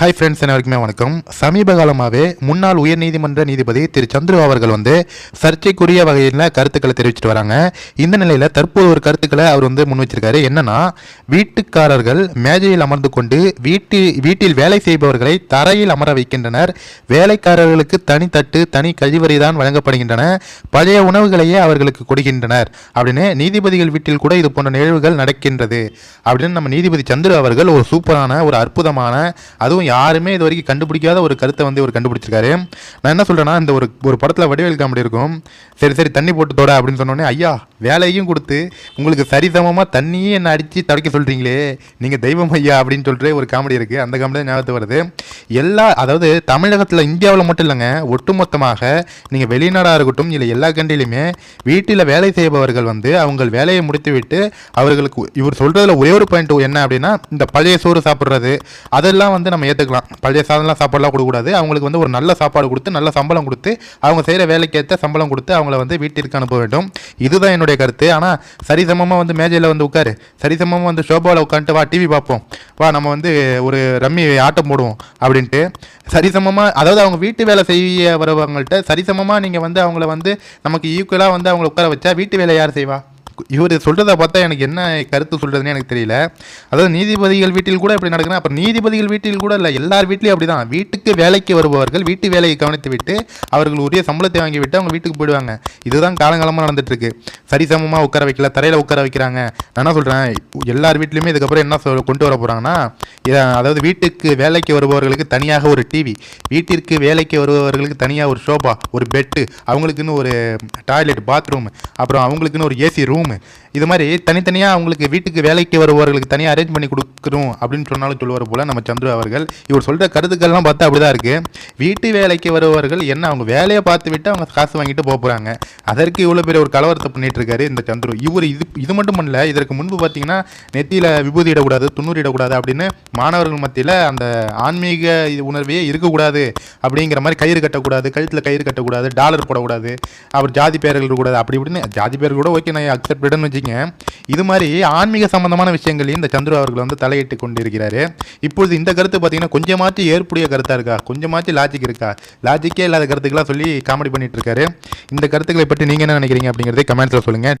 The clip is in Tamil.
ஹாய் ஃப்ரெண்ட்ஸ் அனைவருக்குமே வணக்கம். சமீப காலமாகவே முன்னாள் உயர்நீதிமன்ற நீதிபதி திரு சந்துரு அவர்கள் வந்து சர்ச்சைக்குரிய வகையில் கருத்துக்களை தெரிவிச்சிட்டு வராங்க. இந்த நிலையில் தற்போது ஒரு கருத்துக்களை அவர் வந்து முன் வச்சிருக்காரு. என்னன்னா வீட்டுக்காரர்கள் மேஜையில் அமர்ந்து கொண்டு வீட்டு வீட்டில் வேலை செய்பவர்களை தரையில் அமர வைக்கின்றனர். வேலைக்காரர்களுக்கு தனித்தட்டு தனி கழிவறை தான் வழங்கப்படுகின்றன. பழைய உணவுகளையே அவர்களுக்கு கொடுக்கின்றனர். அப்படின்னு நீதிபதிகள் வீட்டில் கூட இது போன்ற நிகழ்வுகள் நடக்கின்றது. அப்படின்னு நம்ம நீதிபதி சந்துரு அவர்கள் ஒரு சூப்பரான ஒரு அற்புதமான அதுவும் யாருமே இது வரைக்கும் கண்டுபிடிக்காத ஒரு கருத்தை வந்து இவர் கண்டுபிடிச்சிருக்காரு. நான் என்ன சொல்கிறேன்னா இந்த ஒரு ஒரு படத்தில் வடிவேல் காமெடி இருக்கும். சரி சரி தண்ணி போட்டு தொட அப்படின்னு சொன்னோடனே ஐயா வேலையும் கொடுத்து உங்களுக்கு சரிசமமாக தண்ணியே என்னை அடித்து தடைக்க சொல்கிறீங்களே நீங்கள் தெய்வம் ஐயா அப்படின்னு சொல்லிட்டு ஒரு காமெடி இருக்குது அந்த காமெடி ஞாபகத்து வருது. எல்லா அதாவது தமிழகத்தில் இந்தியாவில் மட்டும் இல்லைங்க ஒட்டுமொத்தமாக நீங்கள் வெளிநாடாக இருக்கட்டும் இல்லை எல்லா கண்ட்ரிலையுமே வீட்டில் வேலை செய்பவர்கள் வந்து அவங்க வேலையை முடித்துவிட்டு அவர்களுக்கு இவர் சொல்கிறதுல ஒரே ஒரு பாயிண்ட் என்ன அப்படின்னா இந்த பழைய சோறு சாப்பிட்றது. அதெல்லாம் வந்து நம்ம எடுத்துக்கலாம். பழைய சாதம்லாம் சாப்பாடுலாம் கொடுக்கக்கூடாது. அவங்களுக்கு வந்து ஒரு நல்ல சாப்பாடு கொடுத்து நல்ல சம்பளம் கொடுத்து அவங்க செய்கிற வேலைக்கேற்ற சம்பளம் கொடுத்து அவங்கள வந்து வீட்டிற்கு அனுப்ப வேண்டும். இதுதான் என்னுடைய கருத்து. ஆனால் சரிசமமாக வந்து மேஜையில் வந்து உட்காரு. சரிசமமாக வந்து ஷோபாவில் உட்காந்துட்டு வா டிவி பார்ப்போம். வா நம்ம வந்து ஒரு ரம்மி ஆட்டம் போடுவோம் அப்படின்ட்டு. சரிசமமாக அதாவது அவங்க வீட்டு வேலை செய்ய வரவங்கள்ட்ட சரிசமமாக நீங்கள் வந்து அவங்கள வந்து நமக்கு ஈக்குவலாக வந்து அவங்கள உட்கார வச்சா வீட்டு வேலை யார் செய்வா? இவர் சொல்கிறத பார்த்தா எனக்கு என்ன கருத்து சொல்கிறதுன்னு எனக்கு தெரியல. அதாவது நீதிபதிகள் வீட்டில் கூட இப்படி நடக்குதுன்னா அப்புறம் நீதிபதிகள் வீட்டில் கூட இல்லை எல்லார் வீட்லேயும் அப்படி தான் வீட்டுக்கு வேலைக்கு வருபவர்கள் வீட்டு வேலையை கவனித்து விட்டு அவர்கள் உரிய சம்பளத்தை வாங்கி விட்டு அவங்க வீட்டுக்கு போயிடுவாங்க. இதுதான் காலங்காலமாக நடந்துட்டு இருக்கு சரிசமமாக உட்கார வைக்கல தரையில் உட்கார வைக்கிறாங்க. நான் என்ன சொல்கிறேன் எல்லார் வீட்லேயுமே இதுக்கப்புறம் என்ன சொல் கொண்டு வர போகிறாங்கன்னா அதாவது வீட்டுக்கு வேலைக்கு வருபவர்களுக்கு தனியாக ஒரு டிவி வீட்டிற்கு வேலைக்கு வருபவர்களுக்கு தனியாக ஒரு ஷோபா ஒரு பெட்டு அவங்களுக்குன்னு ஒரு டாய்லெட் பாத்ரூம் அப்புறம் அவங்களுக்குன்னு ஒரு ஏசி ரூம் இது மாதிரி தனித்தனியாக அவங்களுக்கு வீட்டுக்கு வேலைக்கு வருபவர்களுக்கு தனியாக அரேஞ்ச் பண்ணி கொடுக்குறோம் அப்படின்னு சொன்னாலும் சொல்லுவார் போல் நம்ம சந்துரு அவர்கள். இவர் சொல்கிற கருத்துக்கள்லாம் பார்த்தா அப்படி தான் இருக்குது வீட்டு வேலைக்கு வருபவர்கள் என்ன அவங்க வேலையை பார்த்து விட்டு அவங்க காசு வாங்கிட்டு போக போகிறாங்க அதற்கு இவ்வளோ பெரிய ஒரு கலவரத்தை பண்ணிட்டு இருக்காரு இந்த சந்துரு. இவர் இது இது மட்டும் பண்ணல இதற்கு முன்பு பார்த்தீங்கன்னா நெத்தியில் விபூதி இடக்கூடாது துண்ணூறு இடக்கூடாது அப்படின்னு மாணவர்கள் மத்தியில் அந்த ஆன்மீக இது இருக்கக்கூடாது அப்படிங்கிற மாதிரி கயிறு கட்டக்கூடாது கழுத்தில் கயிறு கட்டக்கூடாது டாலர் போடக்கூடாது அவர் ஜாதி பேர்கள் இருக்கக்கூடாது அப்படி இப்படின்னு ஜாதி பேர்கள் கூட ஓகே நான் அக்செப்ட் பண்ணுன்னு வச்சுங்க இது மாதிரி ஆன்மீக சம்பந்தமான விஷயங்களையும் இந்த சந்துரு அவர்கள் வந்து தலையிட்டு கொண்டிருக்கிறாரு. இப்பொழுது இந்த கருத்து பார்த்தீங்கன்னா கொஞ்சமாச்சும் ஏற்புடைய கருத்தாக இருக்கா? கொஞ்சமாச்சும் லாஜிக் இருக்கா? லாஜிக்கே இல்லாத கருத்துக்கெல்லாம் சொல்லி காமெடி பண்ணிட்டு இருக்காரு. இந்த கருத்துக்களை பற்றி நீங்கள் என்ன நினைக்கிறீங்க அப்படிங்கிறதே கமெண்ட்ஸில் சொல்லுங்கள்